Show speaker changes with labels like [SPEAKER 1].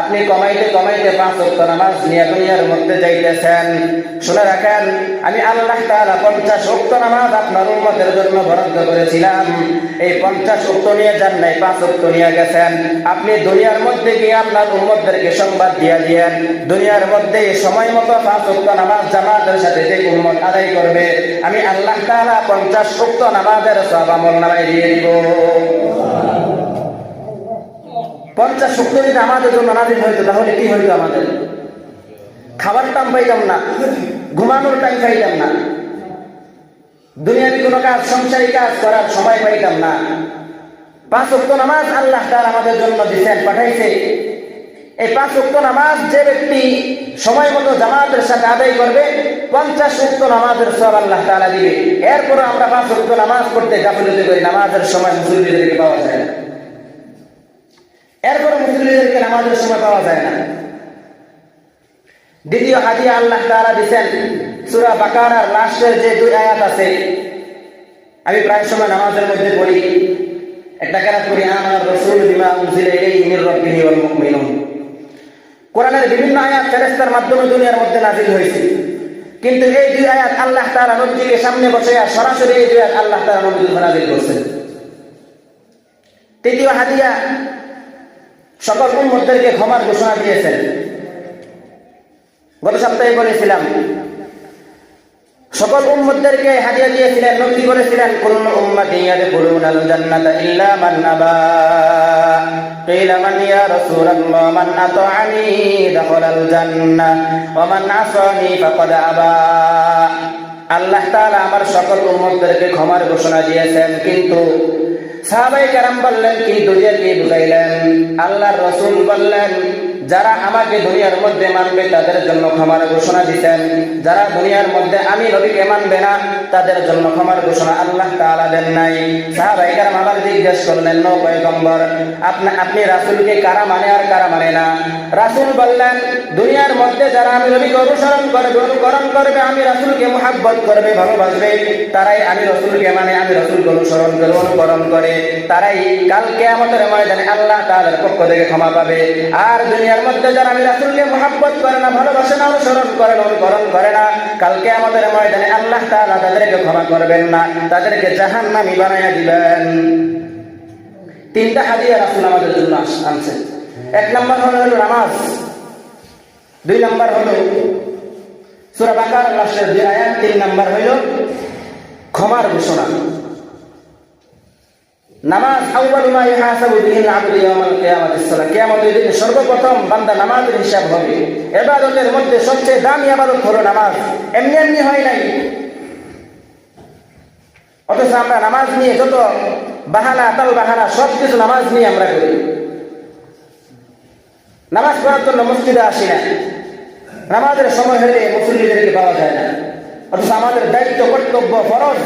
[SPEAKER 1] আপনি কমাইতে কমাইতে পাঁচ নামাজ নিয়ে দুনিয়ার মধ্যে যাইতেছেন। শুনে রাখেন, আমি পঞ্চাশ আপনার নিয়ে নাই, পাঁচ গেছেন। আপনি দুনিয়ার মধ্যে গিয়ে আপনার উম্মতদেরকে সংবাদ দিয়ে দিয়েন। দুনিয়ার মধ্যে সময় মতো পাঁচ শক্ত নামাজ জামাতের সাথে যে উম্মত আদায় করবে, আমি আল্লাহ পঞ্চাশ শক্ত নামাজের সব আমল নামায় দিয়ে দিব। পঞ্চাশ শক্ত যদি আমাদের জন্য নাজিল হইতো তাহলে কি হইতো আমাদের? খাবার টাইম পাইতাম না, ঘুমানোর টাইম পাইতাম না। দুনিয়াবি কোনো কাজ সংসারী কাজ করার সময় পাইতাম না। পাঁচ অক্ট নামাজ আল্লাহ তার আমাদের জন্য দিচ্ছেন পাঠাইছে। এই পাঁচ অক্ট নামাজ যে ব্যক্তি সময় মতো জামাতের সাথে আদায় করবে, পঞ্চাশ অক্ট নামাজের সব আল্লাহ তালা দিবে। এরপরে আমরা পাঁচ অক্ট নামাজ পড়তে গাফিলতি করি, নামাজের সময় মুসলিমদেরকে পাওয়া যায় না। এরপরে মুসলিমদেরকে নামাজের সময় পাওয়া যায় না। দ্বিতীয় হাদিয়া আল্লাহ তাআলা দিবেন সূরা বাকারার লাস্টের যে দুই আয়াত আছে, আমি প্রায় সময় নামাজের মধ্যে পড়ি। একটা কেরাত করি আমার রাসূল বিমা উনজিলা ইলাইহি মির রাব্বিহি ওয়াল মুমিনুন। কোরআনের বিভিন্ন আয়াত ফেরেশতার মাধ্যমে দুনিয়ার মধ্যে নাযিল হয়েছে। কিন্তু এই দুই আয়াত আল্লাহ তাআলা নবীকে সামনে বসে সরাসরি এই দুই আয়াত আল্লাহ তাআলা নবীর উপর নাযিল করছেন। তৃতীয় হাদিয়া সকল উম্মতদেরকে ক্ষমার ঘোষণা দিয়েছেন গত সপ্তাহে বলেছিলাম সকল উম্মতদেরকে হাদিয়া দিয়েছিলেন নবী বলেছিলেন কোন উম্মতি ইয়াদখুলুন আল জান্নাতা ইল্লা মান আবা قيل من يا رسول الله من أطعني دخل الجنة ومن عصاني فقد أبى আল্লাহ তাআলা আমার সকল উম্মতদেরকে ক্ষমার ঘোষণা দিয়েছেন কিন্তু সাহাবাই কারাম বললেন কি দুনিয়াকে বুঝাইলেন? আল্লাহর রসুল বললেন যারা আমাকে দুনিয়ার মধ্যে মানবে, তাদের জন্য ক্ষমার ঘোষণা দিতেন। যারা দুনিয়ার মধ্যে আমি নবীকে মানবে না, তাদের জন্য ক্ষমার ঘোষণা আল্লাহ তাআলা দেন নাই। সাহাবাই কারাম আবার জিজ্ঞেস করলেন নো পয়গম্বর, আপনি আপনি রাসূলকে কারা মানে আর কারা মানে না? রাসূল বললেন, দুনিয়ার মধ্যে যারা আমি নবীকে অনুসরণ করবে, অনুকরণ করবে, আমি রাসূলকে মুহাব্বত করবে, ভালোবাসবে, তারাই আমি রসুলকে মানে আমি রসুলকে অনুসরণ করে, অনুকরণ করে। তারাই কাল কেয়ামতের ময়দানে আল্লাহ তাদের পক্ষ থেকে ক্ষমা পাবে। আর দুনিয়ার মধ্যে যারা আমি রাসুলকে মহাব্বত করে না, ভালোবাসে না, অনুসরণ করে না, অনুকরণ করে না, কালকে আমাদের ময়দানে আল্লাহ তাআলা তাদেরকে ক্ষমা করবেন না, তাদেরকে জাহান্নামী বানাইয়া দিবেন। তিনটা হাদিয়া রাসুল আমাদের জন্য আনছেন। এক নম্বর হলো হলো নামাজ, দুই নম্বর হলো সূরা বাকার লাস্টের দুই আয়াত, তিন নম্বর হইল ক্ষমার ঘোষণা। নামাজ সর্বপ্রথম বান্দা নামাজের মধ্যে সবচেয়ে দামি নামাজ। এমনি এমনি হয় নাই। অথচ আমরা নামাজ বাহানা বাহানা সব কিছু নামাজ আমরা নামাজ আসি না। নামাজের সময় হলে মুসল্লিদেরকে পাওয়া যায় না। অথচ আমাদের দায়িত্ব, কর্তব্য, ফরজ।